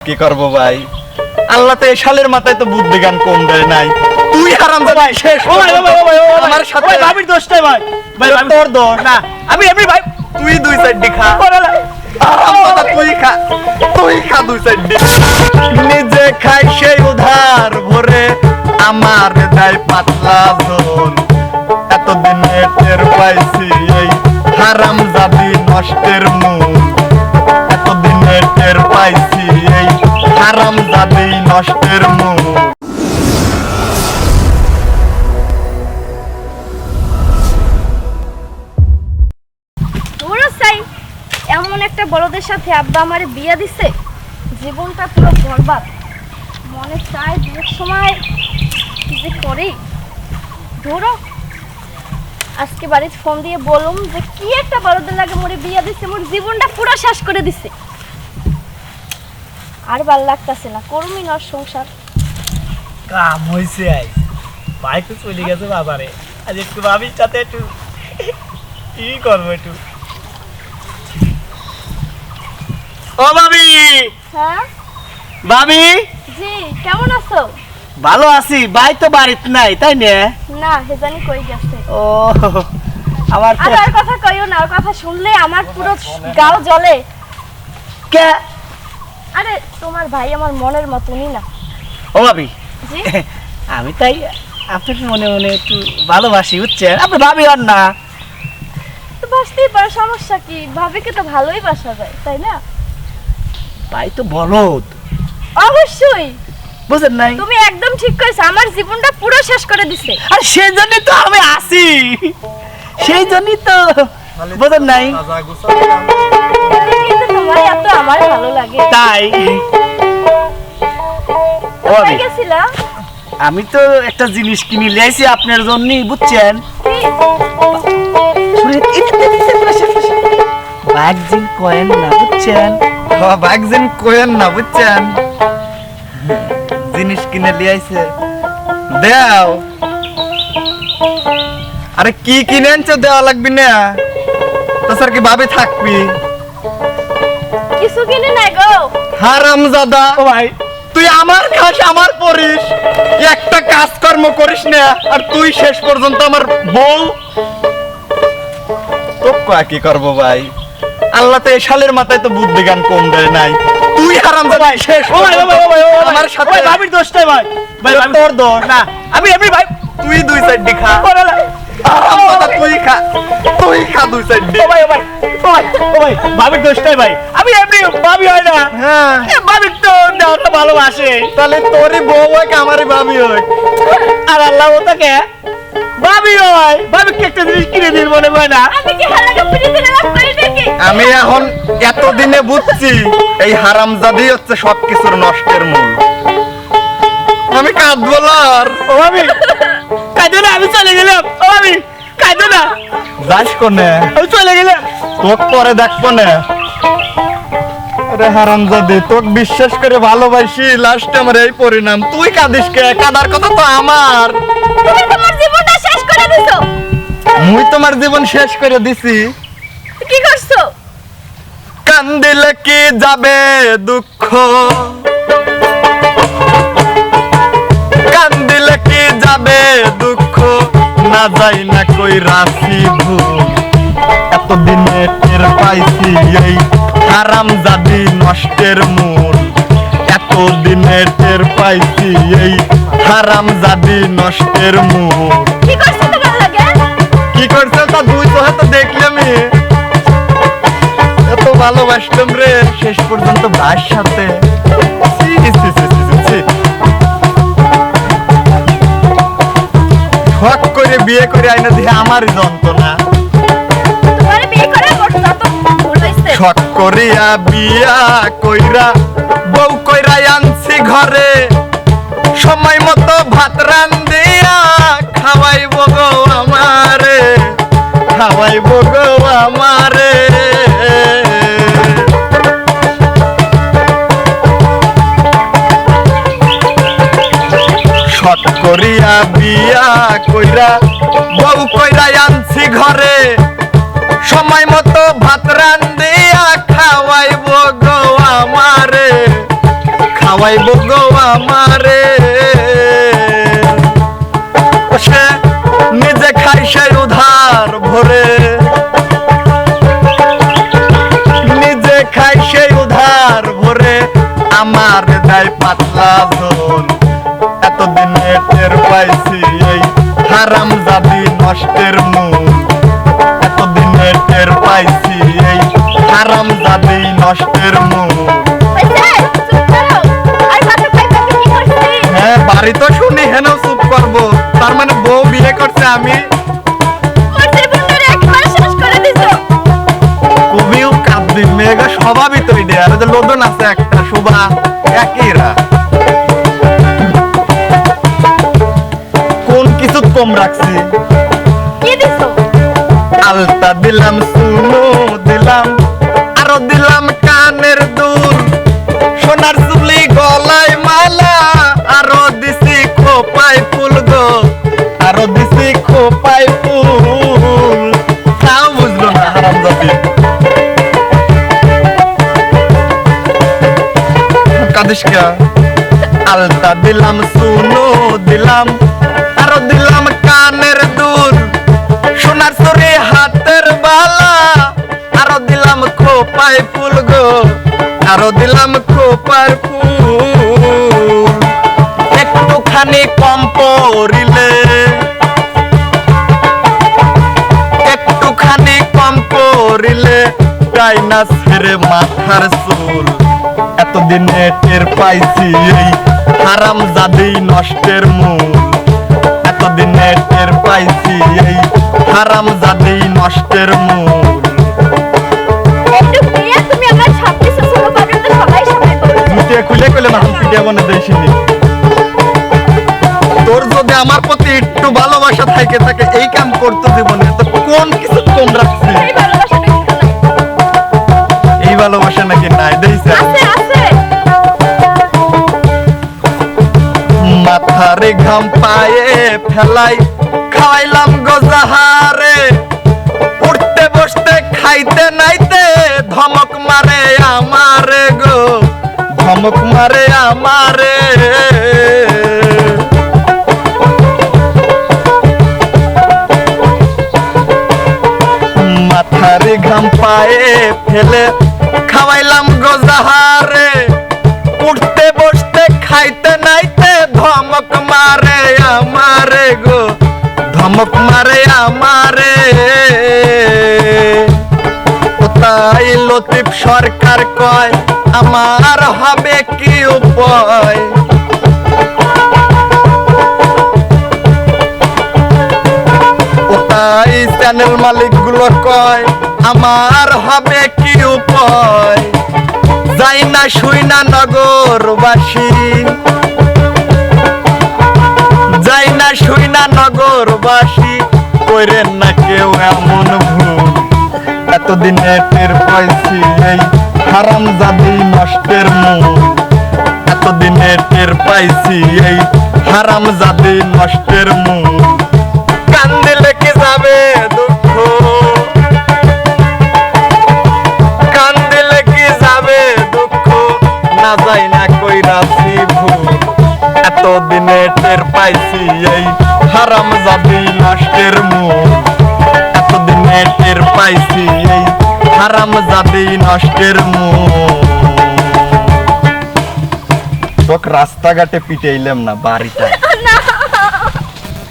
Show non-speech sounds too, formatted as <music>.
কি করব ভাই? আল্লাহ তো এই সালের মাথায় তো বুদ্ধি জ্ঞান কম দেয় নাই। তুই হারাম ভাই শেষ। ও ভাই ভাই ভাই আমার সাথে ভাই। ভাবির দোষটাই ভাই। ভাই ভাবি- তোর দোষ। না আমি এমনি ভাই তুই দুই সাইড খা। ওরে না। তুই খা। তুই খা দুই সাইড নিজে খাই সেই উধার ভরে আমার দেয় পাতলা ঝোল এতদিনে টের পাইছি এই হারাম জাদি নষ্টের মূল। হারাম জাদি নষ্টের চাই এমন একটা বড়দের সাথে আব্বা আমারে বিয়ে দিছে, জীবনটা পুরো বরবাদ। মনে চায় বিয়ের সময় কি যে করি। ধরো, আজকে বাড়িতে ফোন দিয়ে বলুম যে কি একটা বড়দের লাগে মোরে বিয়ে দিছে, মোর জীবনটা পুরো শেষ করে দিছে। আর ভালো লাগতাছে না করমি নর সংসার। কাম হয়েছে আই। ভাই তো চলে গেছে বাবারে। আজ একটু ভাবির সাথে একটু কি করব একটু? ও ভাবি! হ্যাঁ? ভাবি! জি কেমন আছো? ভালো আছি ভাই তো বাড়িতে নাই তাই না? না হেজানি কই গেছে। ও আমার তো আর কথা কইও না আর কথা শুনলে আমার পুরো গাও জ্বলে। কে? আরে তোমার ভাই আমার মনের মতনই না। ও ভাবি জি? <laughs> আমি তাই আপনাকে মনে মনে একটু ভালোবাসি বুঝছেন? আপনি ভাবি আর না। তো বাসতেই পারো সমস্যা কি? ভাবিকে তো ভালোই বাসা যায় তাই না? ভাই তো বলদ। অবশ্যই। বুঝেন নাই? তুমি একদম ঠিক করেছ আমার জীবনটা পুরো শেষ করে দিছে। আর সেই জন্যই তো আমি আসি। সেই জন্যই তো বুঝেন নাই? তোমার এত আমার ভালো লাগে। তাই? ও কোথায় গেছিলা? আমি তো একটা জিনিস কিনে লিয়েছি আপনার জন্যই বুঝছেন? কয়েন না বুঝছেন? কোয়েন না বুঝছেন? জিনিস কিনে লিয়াইছে দেও। আরে কি কিনে আনছো দেওয়া লাগবি না। তো স্যার কি ভাবে থাকবি? কিছু কিনে নাই গো? হারাম জাদা ও ভাই। তুই আমার খাস আমার পরিস। একটা কাজকর্ম করিস না আর তুই শেষ পর্যন্ত আমার বউ। তো কি করব ভাই? আল্লাহ তো এই সালের মাথায় তো বুদ্ধি জ্ঞান কম দেয় নাই। তুই হারাম জাদা শেষ ও ভাই ভাই ভাই আমার সাথে ভাবির দোষটাই ভাই। ভাই তোর দোষ। না আমি এমনি ভাই তুই দুই সাইড খা। খা তুই খা দুই সাইড ও ভাই ও ভাই ও ভাই ও ভাই ভাবির দোষটাই ভাই। আমি এমনি ভাবি হয় না। হ্যাঁ। ভাবির তো দেওয়াটা ভালোবাসে। তাহলে তোরই বউ হয় কি আমারই ভাবি হয়? আর আল্লাহ ভাবি হয়। ভাবি কি একটা জিনিস কিনে দিন মনে হয় না। আমি কি হালাকে পিড়িতে লাভ করি নাকি? আমি এখন এতদিনে বুঝছি এই হারামজাদি হচ্ছে সবকিছুর নষ্টের মূল। আমি কাঁদবো না আর। ও না আমি চলে গেলাম। ও ভাবি কাঁদো না। যাস কোনে। আমি চলে গেলাম তোক পরে দেখব না আরে হারামজাদি তোক বিশ্বাস করে ভালোবাসি লাস্টে আমার এই পরিণাম। তুই কাঁদিস কে? কাদার কথা তো আমার। তুমি তোমার জীবনটা শেষ করে দিছো। মুই তোমার জীবন শেষ করে দিছি। কি করছ? কান্দিলে কি যাবে দুঃখ? কান্দিলে কি যাবে না যাই না কই রাশি ভুল। এতদিনে টের পাইছি এই হারাম জাদি নষ্টের মূল। এতদিনে টের পাইছি এই হারাম জাদি নষ্টের মূল। কি করছ তা দুই তো দেখলি আমি এত ভালোবাসতাম রে শেষ পর্যন্ত ভার সাথে। বিয়ে করে আইনা দিয়ে আমারই যন্ত্রণা। তোমার বিয়ে করে মোট যত ভুল হইছে। শখ করিয়া বিয়া কইরা বউ কইরা আনছি ঘরে। সময় মতো ভাত রান্দিয়া খাওয়াইব গো আমারে। খাওয়াইব গো আমারে। করিয়া বিয়া কইরা, বউ কইরা আনছি ঘরে। সময় মতো ভাত রান্দিয়া খাওয়াইব গো আমারে, খাওয়াইব গো আমারে। সে নিজে খাই সে উধার ভরে। নিজে খাই সে উধার ভরে, আমার দেয় পাতলা ঝোল এতদিনে পাইছি এই হারাম জাদি নষ্টের মূল। এতদিনে টের পাইছি এই হারাম জাদি নষ্টের মূল? হ্যাঁ বাড়ি তো শুনি হেন চুপ করব। তার মানে বউ বিয়ে করছে আমি? মেয়েগা স্বভাবই তো এটা। আর লোদন আছে একটা শোভা একইরা কম রাখছি। আলতা দিলাম সুনো দিলাম আরও দিলাম কানের দুল। সোনার চুলি গলায় মালা আরও দিছি খোপায় ফুল গো। আরও দিছি খোপায় ফুল। তাও বুঝলো না হারাম কাদিস কে? আলতা দিলাম সুনো দিলাম খোপায় ফুল গো, আরও দিলাম খোপার ফুল। একটুখানি কম পড়িলে, একটুখানি কম পড়িলে তাই না ছেড়ে মাথার চুল। এতদিনে টের পাইছি এই হারাম জাদি নষ্টের মূল। এতদিনে টের পাইছি এই হারাম জাদি নষ্টের মূল। মুটিয়ে খুলে মনে দেয়নি তোর যদি আমার প্রতি একটু ভালোবাসা থাকে থাকে এই কাম করতো জীবনে তো কোন কিছু কম রাখছি এই নাই। ভালোবাসা নাকি নাই। মাথারে ঘাম পায়ে ফেলাই খাওয়াইলাম গজাহারে উঠতে বসতে খাইতে নাইতে ধমক মারে আমারে। মাথারে ঘাম পায়ে ফেলে খাওয়াইলাম গজাহারে উঠতে বসতে খাইতে নাইতে ধমক মারে আমারে গো, ধমক মারে আমারে। তাই লতিফ সরকার কয়, আমার হবে কি উপায়? তাই চ্যানেল মালিকগুলো কয়, আমার হবে কি উপায়? যাই না শুই না নগরবাসী। যাই না শুই না নগরবাসী করেন না কেউ এমন ভুল। এতদিনে টের পাইছি এই হারাম জাদি নষ্টের মূল। এতদিনে টের পাইছি এই হারাম জাদি নষ্টের মূল। কান্দিলে কি যাবে দুঃখ? কান্দিলে কি যাবে দুঃখ? না যাই না কইরাছি ভুল। এতদিনে টের পাইছি এই হারাম জাদি নষ্টের মূল। টের পাইছি। এই হারাম জাদি নষ্টের মো রাস্তাঘাটে পিটাইলাম না বাড়িটা।